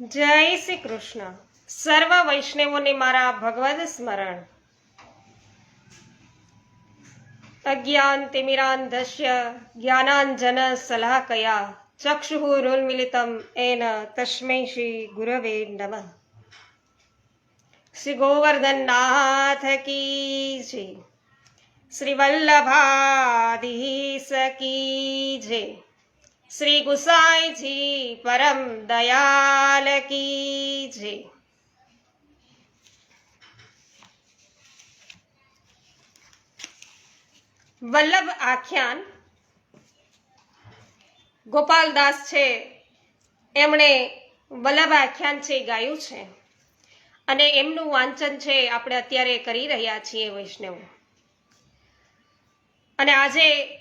જય શ્રી કૃષ્ણ. સર્વ વૈષ્ણવોને મારા ભગવદ સ્મરણ. અજ્ઞાન તિમિરાંધસ્ય જ્ઞાનાંજન સલાહકયા ચક્ષુરુન્મિલિતમ એન તસ્મૈ શ્રી ગુરવે નમ. શ્રી ગોવર્ધનનાથ કી શ્રી વલ્લભાધીશ કી જય. શ્રી ગુસાઈજી, પરમ દયાલ કી વલ્લભ આખ્યાન ગોપાલદાસ છે. એમણે વલ્લભ આખ્યાન છે ગાયું છે. અને એમનું વાંચન છે આપણે અત્યારે કરી રહ્યા છીએ વૈષ્ણવ. અને આજે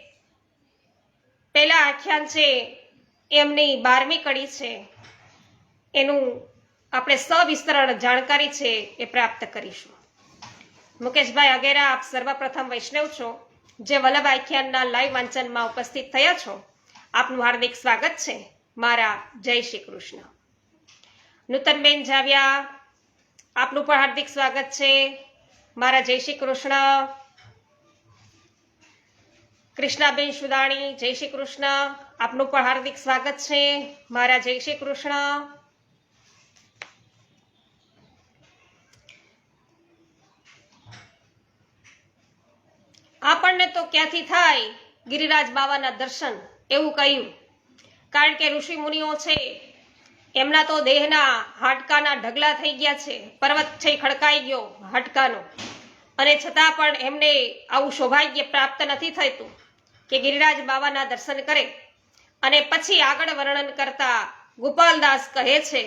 પહેલા આખ્યાન છે, એમની બારમી કડી છે. એનું આપણે સવિસ્તરણ જાણકારી છે એ પ્રાપ્ત કરીશું. મુકેશભાઈ અગેરા, આપ સર્વપ્રથમ વૈષ્ણવ છો, જે વલ્લભ આખ્યાનના લાઈવ વાંચનમાં ઉપસ્થિત થયા છો, આપનું હાર્દિક સ્વાગત છે. મારા જય શ્રી કૃષ્ણ. નૂતનબેન જાવ્યા, આપનું પણ હાર્દિક સ્વાગત છે. મારા જય શ્રી કૃષ્ણ. કૃષ્ણાબેન સુદાણી જય શ્રી કૃષ્ણ. આપનું પણ હાર્દિક સ્વાગત છે. મારા જય શ્રી કૃષ્ણ. આપણને તો ક્યાંથી થાય ગિરિરાજ બાવાના દર્શન? એવું કહ્યું. કારણ કે ઋષિ મુનિઓ છે, એમના તો દેહના હાડકાના ઢગલા થઈ ગયા છે. પર્વત છે, ખડકાઈ ગયો હાડકાનો. અને છતાં પણ એમને આવું સૌભાગ્ય પ્રાપ્ત નથી થતું. કે ગિરિરાજ બાબાના દર્શન કરે અને પછી આગળ વર્ણન કરતા ગોપાલદાસ કહે છે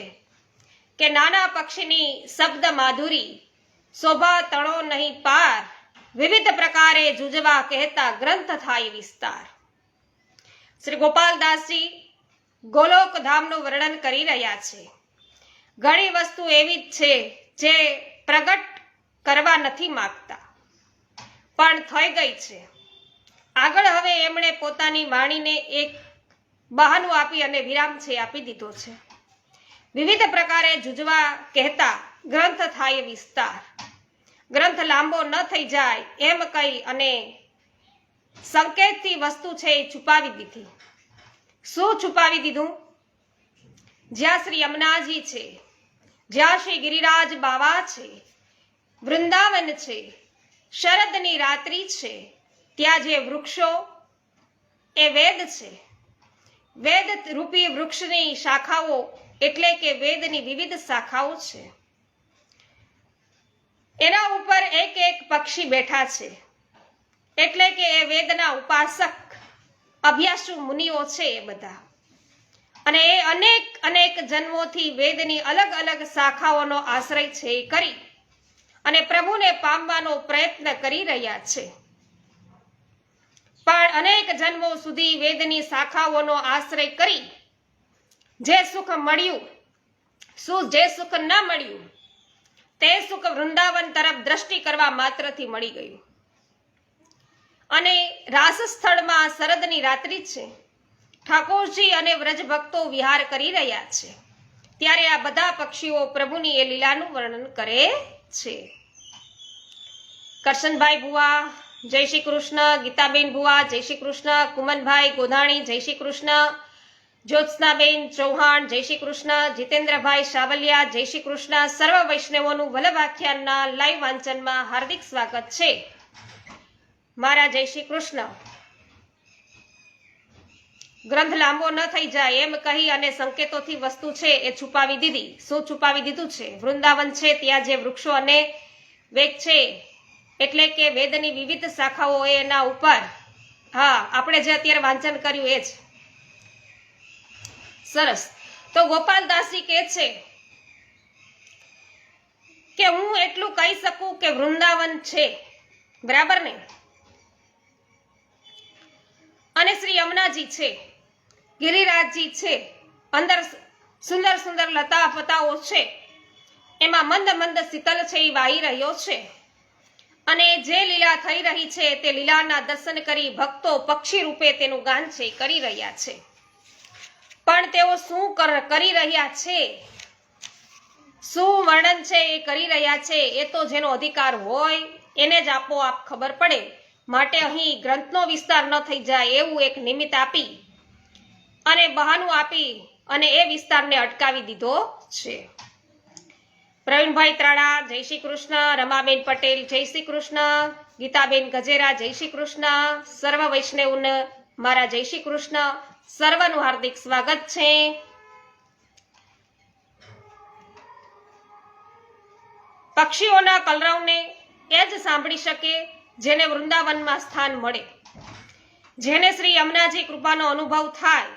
કે નાના પક્ષીની શબ્દ માધુરી, શોભા તણો નહીં પાર, વિવિધ પ્રકારે જુજવા કહેતા ગ્રંથ થાય વિસ્તાર. શ્રી ગોપાલદાસજી ગોલોક ધામનું વર્ણન કરી રહ્યા છે. ઘણી વસ્તુ એવી જ છે જે પ્રગટ કરવા નથી માગતા, પણ થઈ ગઈ છે. આગળ હવે એમણે પોતાની વાણીને એક બહાનું આપી અને વિરામ છે, આપી દીધો છે. વિવિધ પ્રકારે જુજવા કહેતા ગ્રંથ થાય વિસ્તાર. ગ્રંથ લાંબો ન થઈ જાય એમ કહી અને સંકેતથી વસ્તુ છે એ છુપાવી દીધી. શું છુપાવી દીધું? જ્યાં શ્રી યમુનાજી છે, જ્યાં શ્રી ગિરિરાજ બાવા છે, વૃંદાવન છે, શરદની રાત્રિ છે ત્યાં જે વૃક્ષો, એ વેદ છે. વેદ રૂપી વૃક્ષની શાખાઓ એટલે કે વેદની વિવિધ શાખાઓ છે. એના ઉપર એક એક પક્ષી બેઠા છે. એટલે કે એ વેદના ઉપાસક, અભ્યાસુ મુનિઓ છે એ બધા. અને એ અનેક અનેક જન્મોથી વેદની અલગ અલગ શાખાઓનો આશ્રય છે એ કરી અને પ્રભુને પામવાનો પ્રયત્ન કરી રહ્યા છે. અનેક જન્મો સુધી વેદની શાખાઓનો આશ્રય કરી જે સુખ મળ્યું, શું જે સુખ ન મળ્યું, તે સુખ વૃંદાવન તરફ દ્રષ્ટિ કરવા માત્રથી મળી ગયું. અને રાસ સ્થળમાં શરદની રાત્રિ છે. ઠાકોરજી અને વ્રજ ભક્તો વિહાર કરી રહ્યા છે. ત્યારે આ બધા પક્ષીઓ પ્રભુની એ લીલાનું વર્ણન કરે છે. કરશનભાઈ ભુવા જય શ્રી કૃષ્ણ, ગીતાબેન ભુવા, જય શ્રી કૃષ્ણ, કુમનભાઈ ગોધાણી, જય શ્રી કૃષ્ણ, જ્યોત્સનાબેન ચૌહાણ, જય શ્રી કૃષ્ણ, જીતેન્દ્રભાઈ સાવલિયા, જય શ્રી કૃષ્ણ, સર્વ વૈષ્ણવોનું વલ્લભ લાઈવ વાંચનમાં હાર્દિક સ્વાગત છે. મારા જય શ્રી કૃષ્ણ. ગ્રંથ લાંબો ન થઈ જાય એમ કહી અને સંકેતોથી વસ્તુ છે એ છુપાવી દીધી. શું છુપાવી દીધું છે? વૃંદાવન છે, ત્યાં જે વૃક્ષો અને વેગ છે એટલે કે વેદની વિવિધ શાખાઓ એના ઉપર, હા, આપણે જે અત્યારે વાંચન કર્યું એ જ. સરસ. તો ગોપાલદાસજી કહે છે કે હું એટલું કહી શકું કે વૃંદાવન છે. બરાબર ને? અને શ્રી યમુનાજી છે. ગિરિરાજજી છે. અંદર સુંદર સુંદર લતા પતાઓ છે. એમાં મંદ મંદ શીતલ છે એ વાહી રહ્યો છે. અને જે લીલા થઈ રહી છે તે લીલાના દર્શન કરી ભક્તો પક્ષી રૂપે તેનું ગાન છે, કરી રહ્યા છે. પણ તેઓ શું કરી રહ્યા છે? શું વર્ણન છે એ કરી રહ્યા છે? એ તો જેનો અધિકાર હોય, એને જ આપોઆપ ખબર પડે. માટે અહીં ગ્રંથનો વિસ્તાર ન થઈ જાય એવું એક નિમિત્ત આપી અને બહાનું આપી અને એ વિસ્તારને અટકાવી દીધો છે. પ્રવીણભાઈ ત્રાડા જય શ્રી કૃષ્ણ, રમાબેન પટેલ, જય શ્રી કૃષ્ણ, ગીતાબેન ગજેરા, જય શ્રી કૃષ્ણ, સર્વ વૈષ્ણવને મારા જય શ્રી કૃષ્ણ, સર્વનું હાર્દિક સ્વાગત છે. પક્ષીઓના કલરવને એ જ સાંભળી શકે જેને વૃંદાવનમાં સ્થાન મળે. જેને શ્રી યમુનાજી કૃપાનો અનુભવ થાય,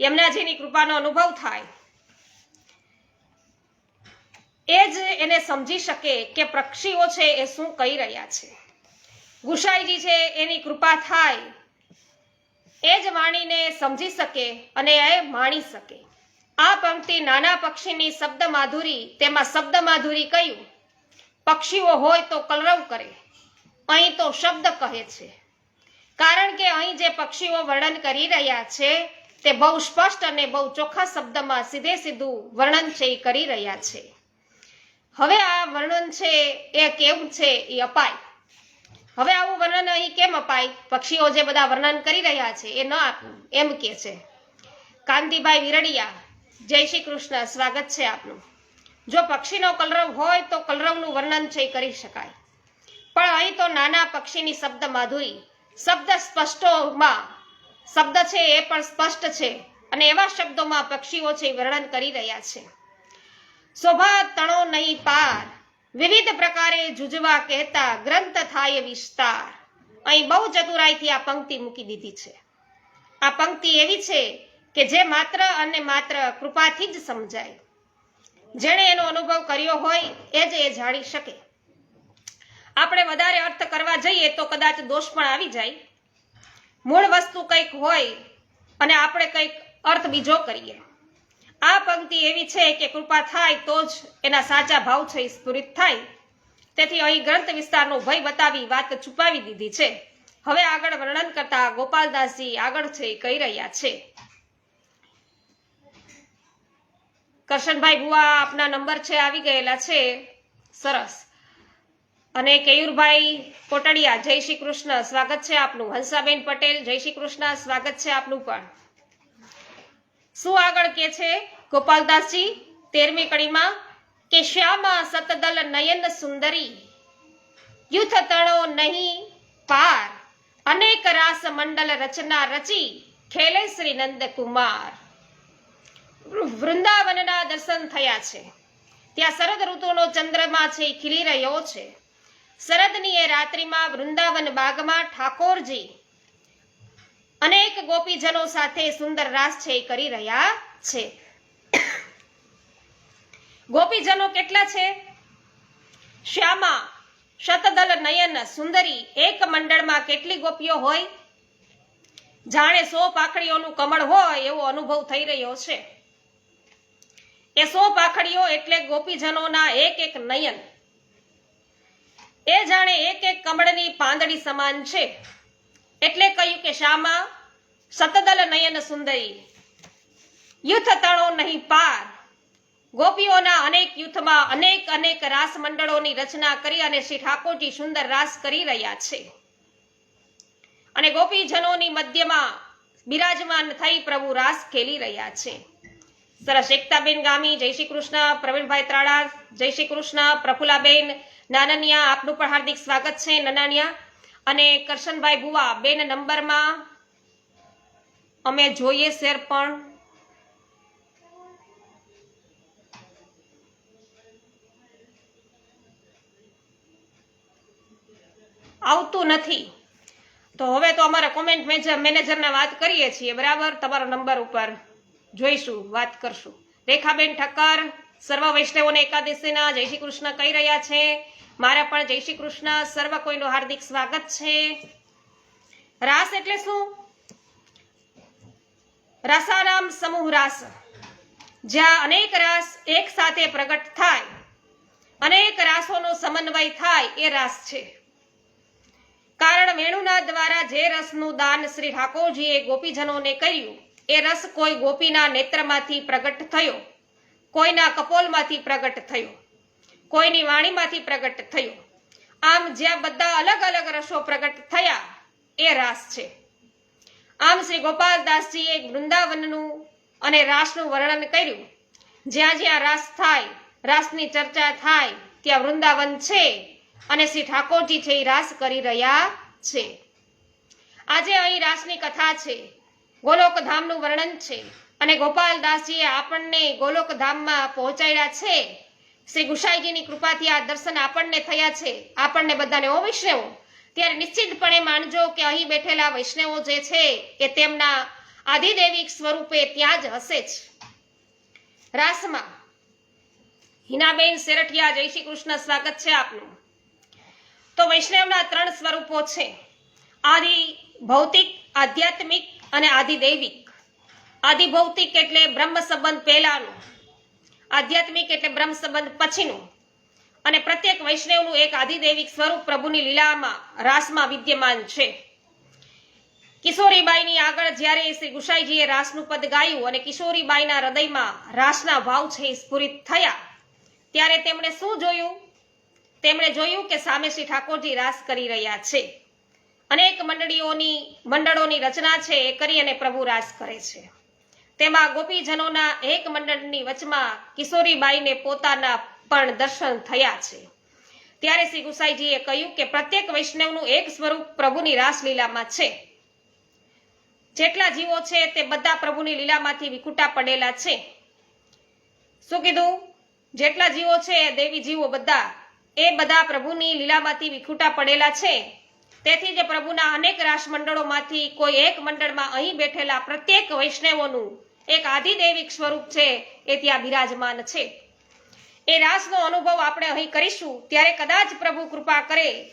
યમુનાજીની કૃપાનો અનુભવ થાય એ જ એને સમજી શકે કે પક્ષીઓ છે એ શું કહી રહ્યા છે. ગુસાઈજી છે એની કૃપા થાય. એ જ વાણીને સમજી શકે અને એ માણી શકે. આ પંક્તિ નાના પક્ષીની શબ્દ માધુરી તેમાં શબ્દ માધુરી કહ્યું પક્ષીઓ હોય તો કલરવ કરે, અહીં તો શબ્દ કહે છે. કારણ કે અહીં જે પક્ષીઓ વર્ણન કરી રહ્યા છે તે બહુ સ્પષ્ટ અને બહુ ચોખ્ખા શબ્દમાં સીધે સીધું વર્ણન છે એ કરી રહ્યા છે. હવે આ વર્ણન છે, એ કેવું છે, એ અપાય. હવે આવું વર્ણન અહીં કેમ અપાય? પક્ષીઓ જે બધા વર્ણન કરી રહ્યા છે, એ ન આપવું એમ કે છે. કાંતિભાઈ વિરડિયા, જય શ્રી કૃષ્ણ, સ્વાગત છે આપનું. જો પક્ષીનો કલરવ હોય તો કલરવનું વર્ણન છે, એ કરી શકાય. પણ અહીં તો નાના પક્ષીની શબ્દ માધુરી શબ્દ સ્પષ્ટોમાં, શબ્દ છે એ પણ સ્પષ્ટ છે. અને એવા શબ્દોમાં પક્ષીઓ છે, એ વર્ણન કરી રહ્યા છે. શોભા તણો નહીં પાર. વિવિધ પ્રકારે જુજવા કહેતા ગ્રંથ થાય વિસ્તાર. અહીં બહુ ચતુરાઈથી આ પંક્તિ મૂકી દીધી છે. આ પંક્તિ એવી છે કે જે માત્ર અને માત્ર કૃપાથી જ સમજાય. જેણે એનો અનુભવ કર્યો હોય એ જ એ જાણી શકે. આપણે વધારે અર્થ કરવા જઈએ તો કદાચ દોષ પણ આવી જાય. મૂળ વસ્તુ કંઈક હોય અને આપણે કંઈક અર્થ બીજો કરીએ. આ પંક્તિ એવી છે કે કૃપા થાય તો જ એના સાચા ભાવ છે સ્ફુરિત થાય. તેથી અહીં ગ્રંથ વિસ્તારનો ભય બતાવી વાત છુપાવી દીધી છે. હવે આગળ વર્ણન કરતા ગોપાલદાસજી આગળ છે કહી રહ્યા છે. કરશનભાઈ બુઆ આપના નંબર છે, આવી ગયેલા છે. સરસ. અને કેયુરભાઈ કોટડિયા, જય શ્રી કૃષ્ણ. સ્વાગત છે આપનું. હંસાબેન પટેલ, જય શ્રી કૃષ્ણ. સ્વાગત છે આપનું પણ. શું આગળ કે છે? ગોપાલદાસજી, તેરમી કડીમાં, કે શ્યામા સતદલ નયન સુંદરી? યુથ તણો નહીં, પાર. અનેક રાસ મંડલ રચના રચી ખેલે શ્રી નંદ કુમાર. વૃંદાવનના દર્શન થયા છે. ત્યાં શરદ ઋતુનો ચંદ્રમા છે, ખીલી રહ્યો છે. શરદની એ રાત્રિમાં વૃંદાવન બાગમાં ઠાકોરજી અનેક ગોપીજનો સાથે સુંદર રાસ છે એ કરી રહ્યા છે. ગોપીજનો કેટલા છે? શ્યામા, શતદલ નયન, સુંદરી, એક મંડળમાં કેટલી ગોપીઓ હોય? જાણે સો પાખડીઓનું કમળ હોય એવો અનુભવ થઈ રહ્યો છે. એ સો પાખડીઓ એટલે ગોપીજનોના એક એક નયન. એ જાણે એક એક કમળની પાંદડી સમાન છે. એટલે કહ્યું કે શામા સતદલ નયન સુંદરી યુથ તણો નહીં પાર. ગોપીઓના અનેક યુથમાં અનેક અનેક રાસ મંડળોની રચના કરી અને શ્રી ઠાકોરજી સુંદર રાસ કરી રહ્યા છે. અને ગોપીજનોની મધ્યમાં બિરાજમાન થઈ પ્રભુ રાસ ખેલી રહ્યા છે. સરસ એકતાબેન ગામી, જય શ્રી કૃષ્ણ, પ્રવીણભાઈ ત્રાળા જય શ્રી કૃષ્ણ, પ્રફુલાબેન, નાનનિયા, આપનું પણ હાર્દિક સ્વાગત છે. નનાનિયા અને કરશનભાઈ ભુવા બેન નંબરમાં અમે જોઈએ શેર પણ. આવતું નથી. તો હવે તો અમારા કોમેન્ટ મેનેજરને વાત કરીએ છીએ, બરાબર? તમારો નંબર ઉપર જોઈશું, વાત કરશું. રેખાબેન ઠક્કર, સર્વ વૈષ્ણવોને એકાદશીના જય શ્રી કૃષ્ણ કહી રહ્યા છે. મારા પણ જય શ્રી કૃષ્ણ. સર્વ કોઈનું હાર્દિક સ્વાગત છે. રાસ એટલે શું? રાસારામ સમૂહ રાસ. જ્યાં અનેક રાસ એક સાથે પ્રગટ થાય. અનેક રાસોનો સમન્વય થાય એ રાસ છે. કારણ વેણુના દ્વારા જે રસનું દાન શ્રી ઠાકોરજીએ ગોપીજનોને કર્યું, એ રસ કોઈ ગોપીના નેત્રમાંથી પ્રગટ થયો, કોઈના કપોલમાંથી પ્રગટ થયો. કોઈની વાણીમાંથી પ્રગટ થયો. આમ જ્યાં બધા અલગ અલગ રસો પ્રગટ થયા, એ રાસ છે. આમ શ્રી ગોપાલદાસજીએ વૃંદાવનનું અને રાસનું વર્ણન કર્યું. જ્યાં જ્યાં રાસ થાય, રાસની ચર્ચા થાય, ત્યાં વૃંદાવન છે અને શ્રી ઠાકોરજી છે એ રાસ કરી રહ્યા છે. આજે અહીં રાસની કથા છે. ગોલોકધામનું વર્ણન છે અને ગોપાલદાસજીએ આપણને ગોલોકધામમાં પહોંચાડ્યા છે. શ્રી ગુસાઈજીની કૃપાથી આ દર્શન આપણને થયા છે. આપણને બધાને, ઓ વૈષ્ણવો, ત્યારે નિશ્ચિતપણે માનજો કે અહીં બેઠેલા વૈષ્ણવો જે છે એ તેમના આધિદેવિક સ્વરૂપે ત્યાં જ હશે જ. રાસમાં, હિનાબેન શેરઠિયા, જય શ્રી કૃષ્ણ, સ્વાગત છે આપનું. તો વૈષ્ણવના ત્રણ સ્વરૂપો છે. આદિ ભૌતિક, આધ્યાત્મિક અને આદિદૈવિક. આદિભૌતિક આદિ ભૌતિક એટલે બ્રહ્મ સંબંધ પહેલાનું. આધ્યાત્મિક એટલે બ્રહ્મ સંબંધ પછીનું. અને પ્રત્યેક વૈષ્ણવનું એક આધિદૈવિક સ્વરૂપ પ્રભુની લીલામાં, રાસમાં વિદ્યમાન છે. કિશોરીબાઈની આગળ જ્યારે શ્રી ગુસાઈજીએ રાસનું પદ ગાયું અને કિશોરીબાઈના હૃદયમાં રાસના ભાવ છે સ્ફુરિત થયા, ત્યારે તેમણે શું જોયું? તેમણે જોયું કે સામે શ્રી ઠાકોરજી રાસ કરી રહ્યા છે. અનેક મંડળીઓની, મંડળોની રચના છે એ કરી અને પ્રભુ રાસ કરે છે. તેમાં ગોપીજનોના એક મંડળની વચમાં કિશોરીબાઈને પોતાના પણ દર્શન થયા છે. ત્યારે શ્રી ગુસાઈજીએ કહ્યું કે પ્રત્યેક વૈષ્ણવનું એક સ્વરૂપ પ્રભુની રાસલીલામાં છે. જેટલા જીવો છે તે બધા પ્રભુની લીલામાંથી વિખૂટા પડેલા છે. શું કીધું? જેટલા જીવો છે દેવી જીવો બધા, એ બધા પ્રભુની લીલામાંથી વિખૂટા પડેલા છે. તેથી જ પ્રભુના અનેક રાસ મંડળોમાંથી કોઈ એક મંડળમાં અહીં બેઠેલા પ્રત્યેક વૈષ્ણવોનું એક આધિદૈવિક સ્વરૂપ છે એ ત્યાં બિરાજમાન છે. એ રાસનો અનુભવ આપણે અહીં કરીશું. ત્યારે કદાચ પ્રભુ કૃપા કરે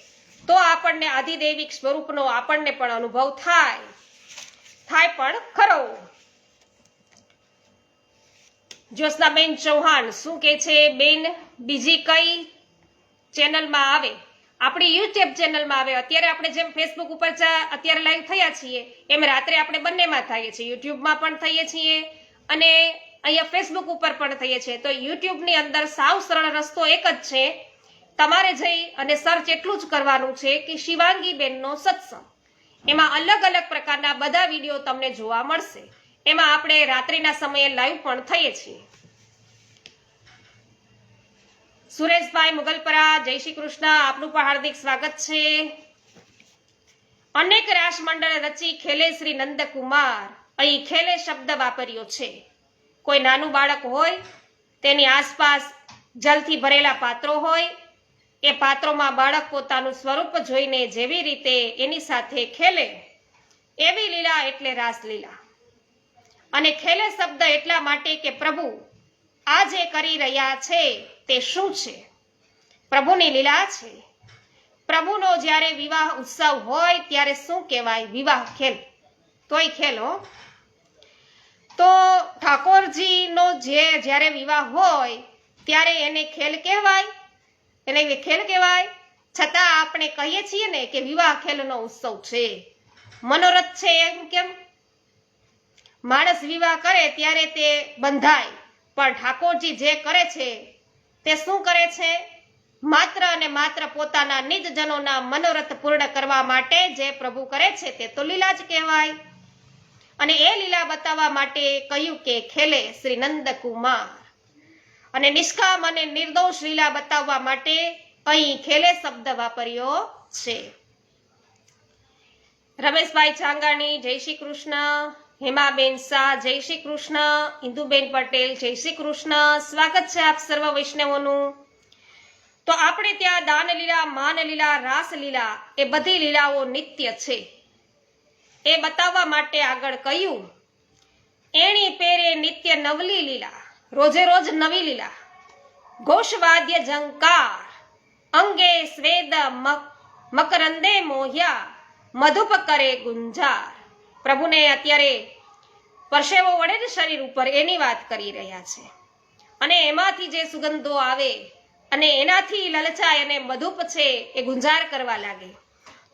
તો આપણને આધિદૈવિક સ્વરૂપનો આપણને પણ અનુભવ થાય. થાય પણ ખરો. જ્યોત્સનાબેન ચૌહાણ શું કે છે? બેન, બીજી કઈ ચેનલમાં આવે? આપણી યુટ્યુબ ચેનલમાં આવે. અત્યારે આપણે જેમ ફેસબુક ઉપર અત્યારે લાઈવ થયા છીએ, એમ રાત્રે આપણે બંનેમાં થઈએ છીએ. યુટ્યુબમાં પણ થઈએ છીએ અને અહીંયા ફેસબુક ઉપર પણ થઈએ છીએ. તો યુટ્યુબની અંદર સાવ સરળ રસ્તો એક જ છે. તમારે જઈ અને સર્ચ એટલું જ કરવાનું છે કે શિવાંગી બેનનો સત્સંગ. એમાં અલગ અલગ પ્રકારના બધા વીડિયો તમને જોવા મળશે. એમાં આપણે રાત્રિના સમયે લાઈવ પણ થઈએ છીએ. સુરેશભાઈ મુગલપરા, જય શ્રી કૃષ્ણ, આપનું પણ હાર્દિક સ્વાગત છે. અનેક રાસ મંડળ રચી ખેલે શ્રી નંદકુમાર. અહીં ખેલે શબ્દ વાપર્યો છે. કોઈ નાનું બાળક હોય, તેની આસપાસ જલથી ભરેલા પાત્રો હોય, એ પાત્રોમાં બાળક પોતાનું સ્વરૂપ જોઈને જેવી રીતે એની સાથે ખેલે, એવી લીલા એટલે રાસલીલા. અને ખેલે શબ્દ એટલા માટે કે પ્રભુ આ જે કરી રહ્યા છે, તે શું છે? પ્રભુની લીલા છે. પ્રભુનો જ્યારે વિવાહ ઉત્સવ હોય, ત્યારે શું કહેવાય? વિવાહ ખેલ. તોય ખેલ તો ઠાકોરજીનો જે જ્યારે વિવાહ હોય, ત્યારે એને ખેલ કહેવાય. એને ખેલ કહેવાય. છતાં આપણે કહીએ છીએ ને કે વિવાહ ખેલનો ઉત્સવ છે. મનોરથ છે એમ કેમ? માણસ વિવાહ કરે ત્યારે તે બંધાય. પણ ઠાકોરજી જે કરે છે, તે શું કરે છે? માત્ર અને માત્ર પોતાના નિજજનોના મનોરથ પૂર્ણ કરવા માટે જે પ્રભુ કરે છે, તે તો લીલા જ કહેવાય. અને એ લીલા બતાવવા માટે કહ્યું કે ખેલે શ્રી નંદકુમાર. અને નિષ્કામ અને નિર્દોષ લીલા બતાવવા માટે અહીં ખેલે શબ્દ વાપર્યો છે. રમેશભાઈ છાંગાણી જય શ્રી કૃષ્ણ. હેમાબેન શાહ, જય શ્રી કૃષ્ણ. ઇન્દુબેન પટેલ, જય શ્રી કૃષ્ણ. સ્વાગત છે આપ સર્વ વૈષ્ણવોનું. તો આપણે ત્યાં દાન લીલા માન લીલા રાસ લીલા એ બધી લીલાઓ નિત્ય છે. એ બતાવવા માટે આગળ કહ્યું, એણી પેરે નિત્ય નવલી લીલા, રોજે રોજ નવી લીલા. ઘોષવાદ્ય ઝંકાર, અંગે સ્વેદ મક- મકરંદે મોહ્યા, મધુપ કરે ગુંજાર. પ્રભુને અત્યારે પરસેવો વડે ને શરીર ઉપર એની વાત કરી રહ્યા છે. અને એમાંથી જે સુગંધો આવે અને એનાથી લલચાય અને મધુપ છે એ ગુંજાર કરવા લાગે.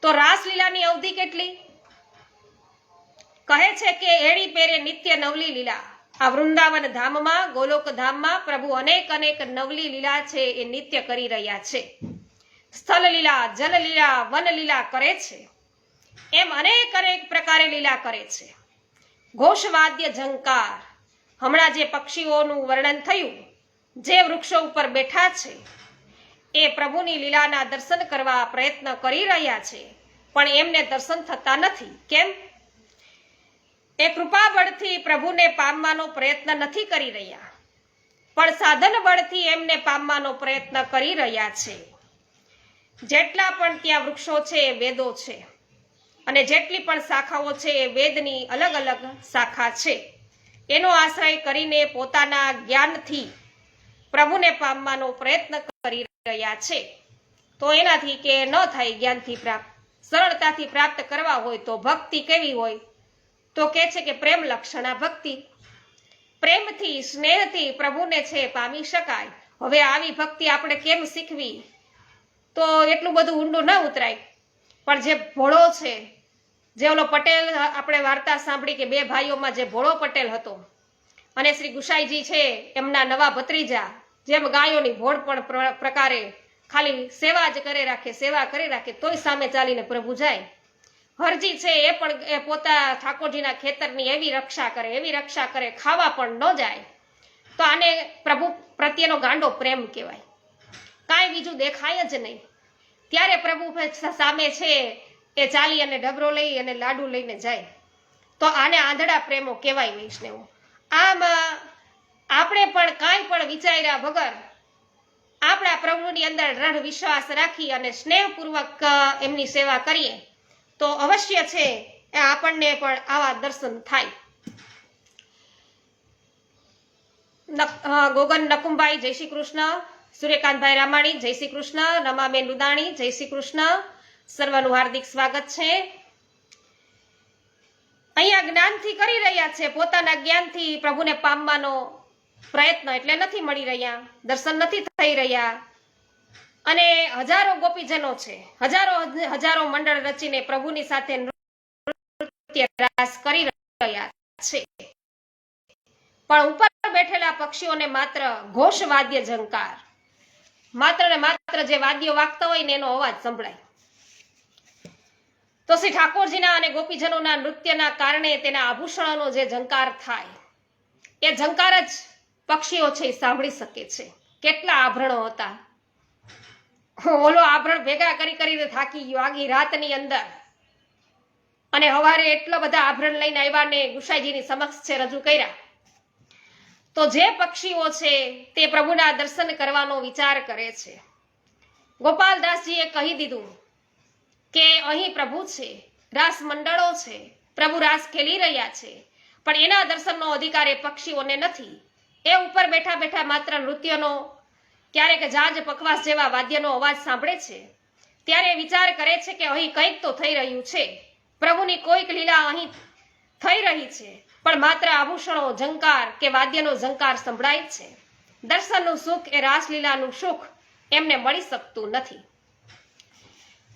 તો રાસલીલાની અવધિ કેટલી? કહે છે કે એડી પેરે નિત્ય નવલી લીલા. આ વૃંદાવન ધામમાં, ગોલોક ધામમાં પ્રભુ અનેક અનેક નવલી લીલા છે એ નિત્ય કરી રહ્યા છે. સ્થળ લીલા જલ લીલા વન લીલા કરે છે. એમ અનેક અનેક પ્રકારે લીલા કરે છે. ઘોષવાદ્ય ઝંકાર. હમણાં જે પક્ષીઓનું વર્ણન થયું, જે વૃક્ષો ઉપર બેઠા છે, એ પ્રભુની લીલાના દર્શન કરવા પ્રયત્ન કરી રહ્યા છે, પણ એમને દર્શન થતા નથી. કેમ? એ કૃપા બળથી પ્રભુને પામવાનો પ્રયત્ન નથી કરી રહ્યા. પણ સાધન બળથી એમને પામવાનો પ્રયત્ન કરી રહ્યા છે. જેટલા પણ ત્યાં વૃક્ષો છે વેદો છે. અને જેટલી પણ શાખાઓ છે એ વેદની અલગ અલગ શાખા છે. એનો આશ્રય કરીને પોતાના જ્ઞાનથી પ્રભુને પામવાનો પ્રયત્ન કરી રહ્યા છે. તો એનાથી કે ન થાય જ્ઞાનથી પ્રાપ્ત, સરળતાથી પ્રાપ્ત કરવા હોય તો ભક્તિ કેવી હોય? તો કે છે કે પ્રેમ લક્ષણા ભક્તિ. પ્રેમથી, સ્નેહથી પ્રભુને છે પામી શકાય. હવે આવી ભક્તિ આપણે કેમ શીખવી? તો એટલું બધું ઊંડું ન ઉતરાય. પણ જે ભોળો છે જે ઓલો પટેલ આપણે વાર્તા સાંભળી કે બે ભાઈઓમાં જે ભોળો પટેલ હતો, અને શ્રી ગુસાઈજી છે એમના નવા ભત્રીજા, જેમ ગાયોની ભોળ પણ પ્ર- પ્રકારે ખાલી સેવા જ કરે રાખે, સેવા કરી રાખે, તોય સામે ચાલીને પ્રભુ જાય. હરજી છે એ પણ એ પોતા ઠાકોરજીના ખેતરની એવી રક્ષા કરે, એવી રક્ષા કરે, ખાવા પણ ન જાય. તો આને પ્રભુ પ્રત્યેનો ગાંડો પ્રેમ કહેવાય. કાંઈ બીજું દેખાય જ નહીં. ત્યારે પ્રભુ સામે છે એ ચાલી અને ડબરો લઈ અને લાડુ લઈને જાય. તો આને આંધળા પ્રેમો કહેવાય વૈષ્ણવો. આમ આપણે પણ કાંઈ પણ વિચાર્યા વગર આપણા પ્રભુની અંદર દ્રઢ વિશ્વાસ રાખી અને સ્નેહપૂર્વક એમની સેવા કરીએ, તો અવશ્ય છે એ આપણને પણ આવા દર્શન થાય. ગોગન નકુમભાઈ જય શ્રી કૃષ્ણ. સૂર્યકાંતભાઈ રામાણી, જય શ્રી કૃષ્ણ. રમાબેન લુદાણી, જય શ્રી કૃષ્ણ. સર્વનું હાર્દિક સ્વાગત છે. અહીંયા જ્ઞાનથી કરી રહ્યા છે. પોતાના જ્ઞાનથી પ્રભુને પામવાનો પ્રયત્ન એટલે નથી મળી રહ્યા. દર્શન નથી થઈ રહ્યા. અને હજારો ગોપીજનો છે. હજારો હજારો મંડળ રચીને પ્રભુની સાથે નૃત્ય રાસ કરી રહ્યા છે. પણ ઉપર બેઠેલા પક્ષીઓને માત્ર ઘોષ વાદ્ય ઝંકાર માત્ર ને માત્ર જે વાદ્યો વાગતા હોય ને એનો અવાજ સંભળાય. તો શ્રી ઠાકોરજીના અને ગોપીજનોના નૃત્યના કારણે તેના આભૂષણોનો જે ઝંકાર થાય, એ ઝંકાર જ પક્ષીઓ છે એ સાંભળી શકે છે. કેટલા આભરણો હતા. ઓલો આભરણ ભેગા કરી કરીને થાકી ગયો આગી રાતની અંદર. અને હવારે એટલા બધા આભરણ લઈને આવ્યા ને ગુસાઈજીની સમક્ષ છે રજૂ કર્યા. તો જે પક્ષીઓ છે તે પ્રભુના દર્શન કરવાનો વિચાર કરે છે. ગોપાલદાસજીએ કહી દીધું કે અહીં પ્રભુ છે રાસ મંડળો છે, પ્રભુ રાસ ખેલી રહ્યા છે, પણ એના દર્શનનો અધિકાર એ પક્ષીઓને નથી. એ ઉપર બેઠા બેઠા માત્ર નૃત્યનો, ક્યારેક જાજ પકવાસ જેવા વાદ્યનો અવાજ સાંભળે છે. ત્યારે વિચાર કરે છે કે અહીં કંઈક તો થઈ રહ્યું છે. પ્રભુની કોઈક લીલા અહીં થઈ રહી છે, પણ માત્ર આભૂષણો, ઝંકાર કે વાદ્યનો ઝંકાર સંભળાય છે. દર્શનનું સુખ એ રાસલીલાનું સુખ એમને મળી શકતું નથી.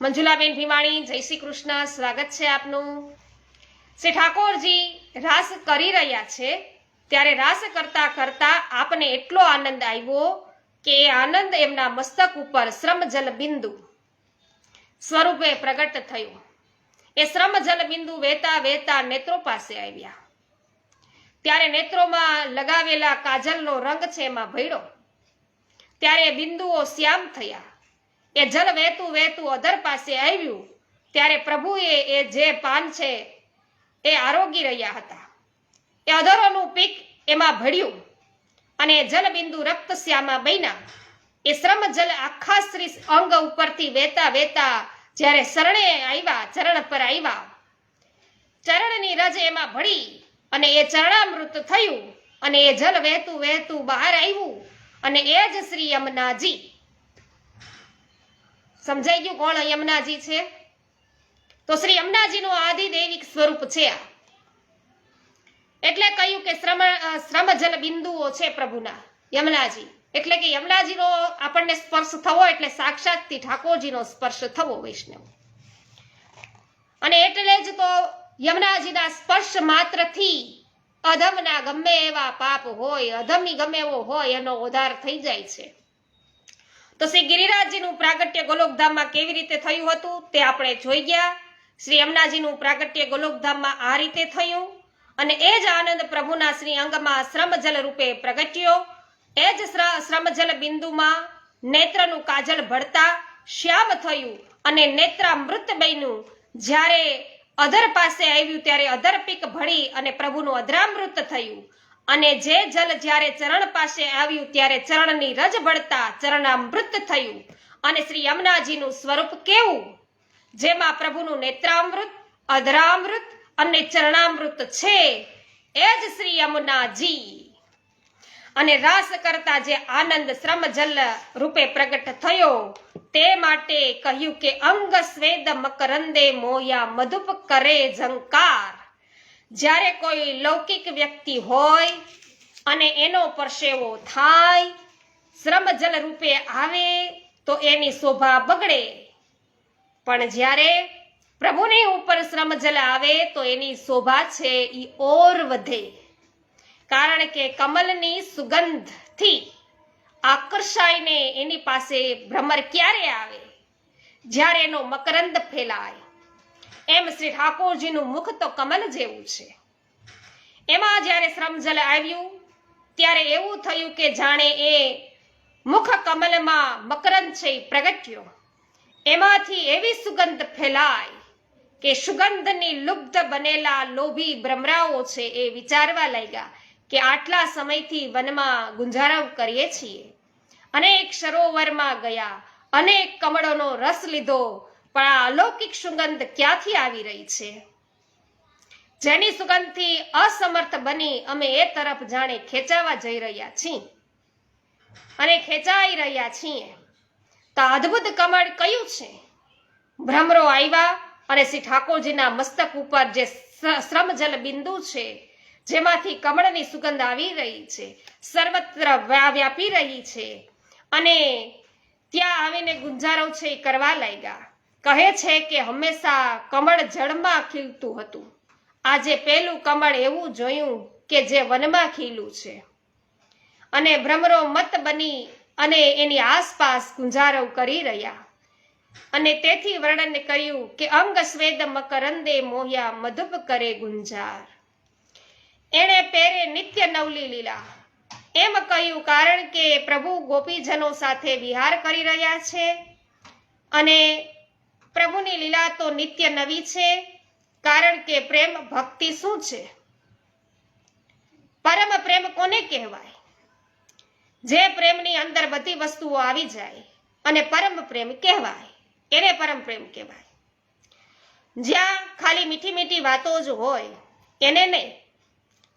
મંજુલાબેન ભીમાણી, જય શ્રી કૃષ્ણ, સ્વાગત છે આપનું. શ્રી ઠાકોરજી રાસ કરી રહ્યા છે, ત્યારે રાસ કરતા કરતા આપને એટલો આનંદ આવ્યો કે આનંદ એમના મસ્તક ઉપર શ્રમજલ બિંદુ સ્વરૂપે પ્રગટ થયું. એ શ્રમજલ બિંદુ વહેતા વહેતા નેત્રો પાસે આવ્યા. ત્યારે નેત્રોમાં લગાવેલા કાજલનો રંગ છે એમાં ભયડો ત્યારે બિંદુઓ શ્યામ થયા. એ જલ વહેતું વહેતું અધર પાસે આવ્યું, ત્યારે પ્રભુએ એ જે પાન છે એ આરોગી રહ્યા હતા. એ અધરોનું પીક એમાં ભળ્યું અને જલબિંદુ રક્ત શ્યામા બન્યા. એ શ્રમ જલ આખા શ્રી અંગ ઉપરથી વહેતા વહેતા જ્યારે શરણે આવ્યા, ચરણ પર આવ્યા. ચરણની રજ એમાં ભળી અને એ ચરણામૃત થયું અને એ જલ વહેતું વહેતું બહાર આવ્યું અને એ જ શ્રી યમુનાજી સમજાઈ ગયું કોણ યમુનાજી છે? તો શ્રી યમુનાજીનું આદિદેવિક સ્વરૂપ છે આ. એટલે કહ્યું કે શ્રમ શ્રમ જલ બિંદુઓ છે પ્રભુના, યમુનાજી. એટલે કે યમુનાજીનો આપણને સ્પર્શ થવો એટલે સાક્ષાતથી ઠાકોરજીનો સ્પર્શ થવો વૈષ્ણવ. અને એટલે જ તો યમુનાજીના સ્પર્શ માત્રથી અધમના ગમે એવા પાપ હોય અધમી ગમે એવો હોય, એનો ઉધાર થઈ જાય છે. તો શ્રી ગિરિરાજજીનું પ્રાગટ્ય ગોલોકધામમાં કેવી રીતે થયું હતું તે આપણે જોઈ ગયા. શ્રી અમનાજીનું પ્રાગટ્ય ગોલોકધામમાં આ રીતે થયું અને એ જ આનંદ પ્રભુના શ્રી અંગમાં શ્રમજલ રૂપે પ્રગટ્યો. એ જ શ્ર- શ્રમજલ બિંદુમાં નેત્રનું કાજળ ભળતા શ્યામ થયું અને નેત્રામૃત બન્યું. જ્યારે અધર પાસે આવ્યું ત્યારે અધર પીક ભળી અને પ્રભુનું અધરામૃત થયું. અને જે જલ જ્યારે ચરણ પાસે આવ્યું, ત્યારે ચરણની રજ ભળતા ચરણામૃત થયું. અને શ્રી યમુનાજીનું સ્વરૂપ કેવું? જેમાં પ્રભુનું નેત્રામૃત, અધરામૃત અને ચરણામૃત છે. એ જ શ્રી યમુનાજી. અને રાસ કરતા જે આનંદ શ્રમ જલ રૂપે પ્રગટ થયો, તે માટે કહ્યું કે અંગ સ્વેદ મકરંદે મોયા મધુપ કરે ઝંકાર. જ્યારે કોઈ લૌકિક વ્યક્તિ હોય અને એનો પરસેવો થાય, શ્રમ જલ રૂપે આવે, તો એની શોભા બગડે. પણ જ્યારે પ્રભુની ઉપર શ્રમજલ આવે, તો એની શોભા છે એ ઓર વધે. કારણ કે કમલની સુગંધથી આકર્ષાઈને એની પાસે ભ્રમર ક્યારે આવે? જ્યારે એનો મકરંદ ફેલાય એમ શ્રી ઠાકોરજીનું મુખ તો કમલ જેવું છે. એમાં જ્યારે શ્રમજલ આવ્યું, ત્યારે એવું થયું કે જાણે એ મુખ કમલમાં મકરંદ છે પ્રગટ્યો. એમાંથી એવી સુગંધ ફેલાય કે સુગંધની લુબ્ધ બનેલા લોભી ભ્રમરાઓ છે એ વિચારવા લાગ્યા કે આટલા સમયથી વનમાં ગુંજારવ કરીએ છીએ. અનેક સરોવરમાં ગયા, અનેક કમળોનો રસ લીધો પણ આ અલૌકિક સુગંધ ક્યાંથી આવી રહી છે? જેની સુગંધથી અસમર્થ બની અમે એ તરફ જાણે ખેંચાવા જઈ રહ્યા છીએ. અને ખેંચાઈ રહ્યા છીએ. તો અદ્ભુત કમળ કયું છે? ભ્રમરો આવ્યા અને શ્રી ઠાકોરજીના મસ્તક ઉપર જે શ્રમજલ બિંદુ છે, જેમાંથી કમળની સુગંધ આવી રહી છે, સર્વત્ર વ્યા- વ્યાપી રહી છે. અને ત્યાં આવીને ગુંજારો છે એ કરવા લાગ્યા. કહે છે કે હંમેશા કમળ જળમાં ખીલતું હતું. આજે પહેલું કમળ એવું જોયું કે જે વનમાં ખીલું છે. અને ભ્રમરો મત બની અને એની આસપાસ ગુંજારવ કરી રહ્યા. અને તેથી વર્ણન કર્યું કે અંગ સ્વેદ મકરંદે મોહ્યા મધુપ કરે ગુંજાર. એણે પહેરે નિત્ય નવલી લીલા. એમ કહ્યું, કારણ કે પ્રભુ ગોપીજનો સાથે વિહાર કરી રહ્યા છે અને પ્રભુની લીલા તો નિત્ય નવી છે, કારણ કે પ્રેમ ભક્તિ શું છે? પરમ પ્રેમ કોને કહેવાય? જે પ્રેમની અંદર બધી વસ્તુઓ આવી જાય અને પરમ પ્રેમ કહેવાય, એને પરમ પ્રેમ કહેવાય. જ્યાં ખાલી મીઠી મીઠી વાતો જ હોય, એને નહીં.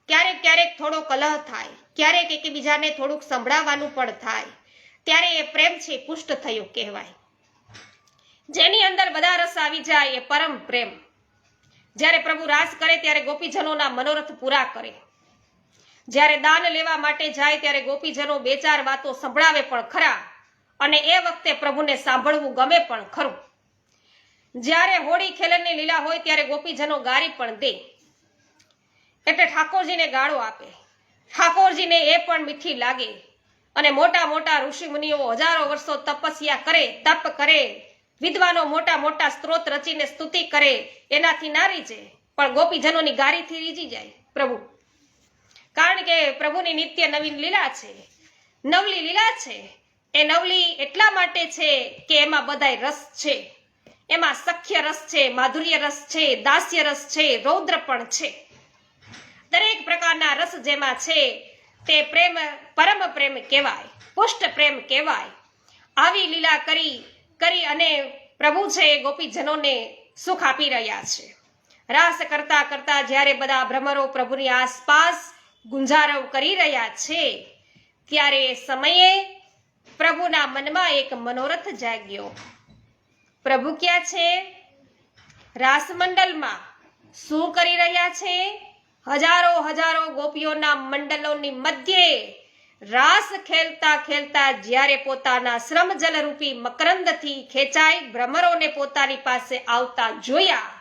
ક્યારેક ક્યારેક થોડો કલહ થાય, ક્યારેક એકબીજાને થોડુંક સંભળાવવાનું પણ થાય, ત્યારે એ પ્રેમ છે પુષ્ટ થયો કહેવાય. જેની અંદર બધા રસ આવી જાય એ પરમ પ્રેમ. જ્યારે પ્રભુ રાસ કરે ત્યારે ગોપીજનોના મનોરથ પૂરા કરે. જ્યારે દાન લેવા માટે જાય ત્યારે ગોપીજનો બે ચાર વાતો સંભળાવે પણ ખરા અને એ વખતે પ્રભુને સાંભળવું ગમે પણ ખરું. જ્યારે હોળી ખેલનની લીલા હોય ત્યારે ગોપીજનો ગારી પણ દે. એટલે ઠાકોરજીને ગાળો આપે. ઠાકોરજીને એ પણ મીઠી લાગે અને મોટા મોટા ઋષિ મુનિઓ હજારો વર્ષો તપસ્યા કરે, તપ કરે. વિદ્વાનો મોટા મોટા સ્ત્રોત રચીને સ્તુતિ કરે, એનાથી ના રીજે પણ ગોપીજનોની ગારીથી રીજી જાય. પ્રભુ, કારણ કે પ્રભુની નિત્ય નવીન લીલા છે. નવલી લીલા છે. એ નવલી એટલા માટે છે કે એમાં બધાય રસ છે. એમાં સખ્ય રસ છે, માધુર્ય રસ છે, દાસ્ય રસ છે, રૌદ્ર પણ છે. દરેક પ્રકારના રસ જેમાં છે, તે પ્રેમ, પરમ પ્રેમ કહેવાય, પુષ્ટ પ્રેમ કહેવાય. આવી લીલા કરી કરી અને પ્રભુ છે એ ગોપીજનોને સુખ આપી રહ્યા છે. રાસ કરતા કરતા જ્યારે બધા ભ્રમરો પ્રભુની આસપાસ ગુંજારવ કરી રહ્યા છે, ત્યારે એ સમયે પ્રભુના મનમાં એક મનોરથ જાગ્યો. પ્રભુ ક્યાં છે? રાસમંડલમાં શું કરી રહ્યા છે? હજારો હજારો ગોપીઓના મંડલોની મધ્યે રાસ ખેલતા ખેલતા જ્યારે પોતાના શ્રમજલરૂપી મકરંદથી ખેંચાઈ ભ્રમરોને પોતાની પાસે આવતા જોયા,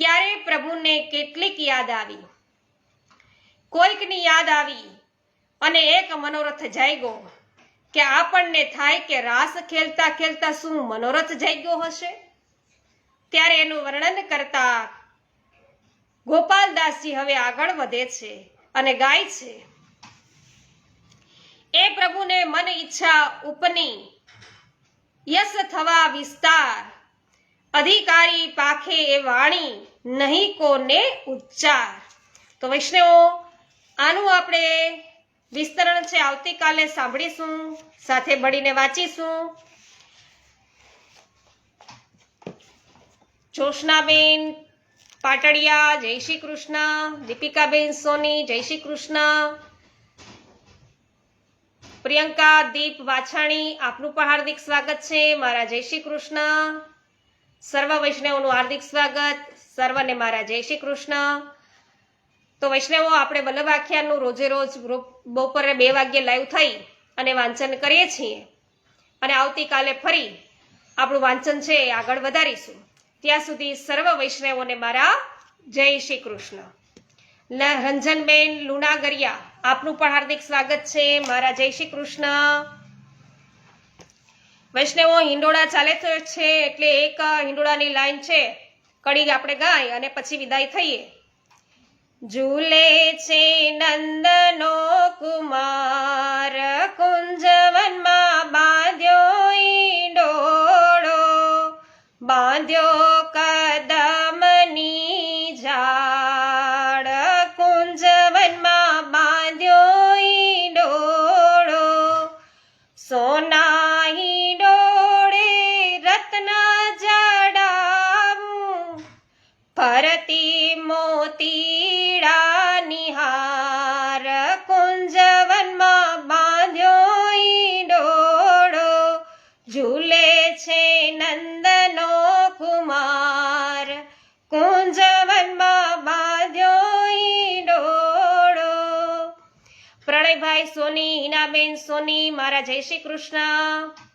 ત્યારે પ્રભુને કેટલીક યાદ આવી. કોઈકની યાદ આવી અને એક મનોરથ જાગ્યો કે આપણને થાય કે રાસ ખેલતા ખેલતા શું મનોરથ જાગ્યો હશે? ત્યારે એનું વર્ણન કરતા ગોપાલદાસજી હવે આગળ વધે છે અને ગાય છે. એ પ્રભુને મન ઈચ્છા ઉપની યસ થવા વિસ્તાર. અધિકારી પાખે એ વાણી નહીં કોને ઉચ્ચાર. તો વૈષ્ણવો, આનું આપણે વિસ્તરણ છે આવતીકાલે સાંભળીશું, સાથે મળીને વાંચીશું. જોશનાબેન પાટડિયા, જય શ્રી કૃષ્ણ. દીપિકાબેન સોની, જય શ્રી કૃષ્ણ. પ્રિયંકા, દીપ વાછાણી, આપનું પણ હાર્દિક સ્વાગત છે. મારા જય શ્રી કૃષ્ણ. સર્વ વૈષ્ણવનું હાર્દિક સ્વાગત. સર્વને મારા જય શ્રી કૃષ્ણ. તો વૈષ્ણવો, આપણે વલ્લભ આખ્યાનનું રોજે રોજ બપોરે બે વાગ્યે લાઈવ થઈ અને વાંચન કરીએ છીએ. અને આવતીકાલે ફરી આપણું વાંચન છે આગળ વધારીશું. ત્યાં સુધી સર્વ વૈષ્ણવોને મારા જય શ્રી કૃષ્ણ. રંજનબેન લુણાગરિયા. આપનું પણ હાર્દિક સ્વાગત છે. મારા જય શ્રી કૃષ્ણ. વૈષ્ણવો, હિંડોળા ચાલે છે, એટલે એક હિંડોળાની લાઈન છે. કડી આપણે ગાય અને પછી વિદાય થઈએ. ઝૂલે છે નંદનો કુમાર, કુંજવનમાં બાંધ્યો ઈંડોળો બાંધ્યો સોની હિનાબેન સોની મારા જય શ્રી કૃષ્ણ.